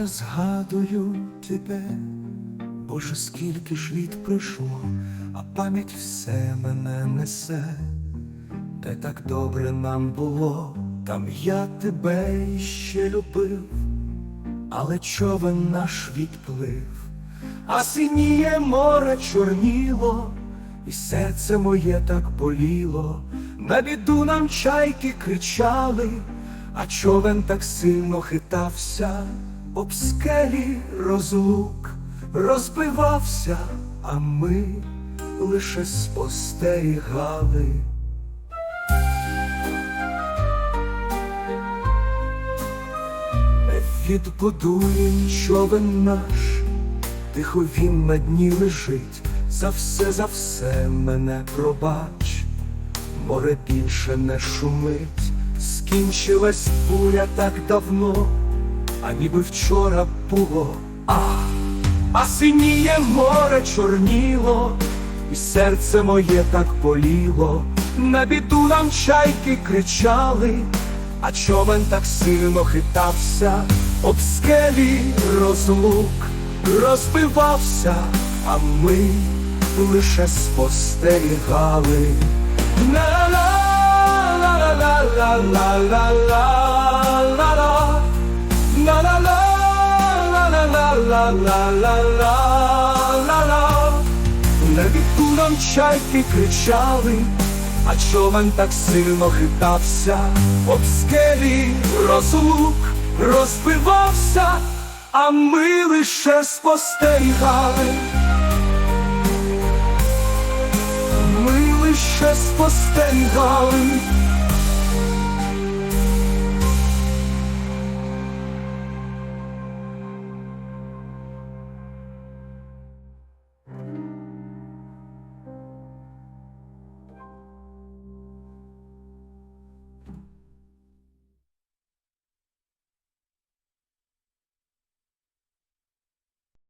я згадую тебе, Боже, скільки ж літ пройшло, а пам'ять все мене несе, де так добре нам було, там я тебе ще любив, але човен наш відплив, а синіє море чорніло, і серце моє так боліло, на біду нам чайки кричали, а човен так сильно хитався, об скелі розлук розбивався, а ми лише спостерігали. Відбудує човен наш, тихо він на дні лежить, за все, за все мене пробач, море більше не шумить, скінчилась буря так давно, а ніби вчора було, ах, а синіє море чорніло, і серце моє так боліло, на біду нам чайки кричали, а човен так сильно хитався, об скелі розлук розбивався, а ми лише спостерігали. На-ла-ла-ла-ла-ла-ла-ла-ла. Ла-ла-ла-ла-ла-ла-ла-ла-ла-ла. На віку нам чайки кричали, а човен так сильно хитався, об скелі розлук розбивався, а ми лише спостерігали. Ми лише спостерігали.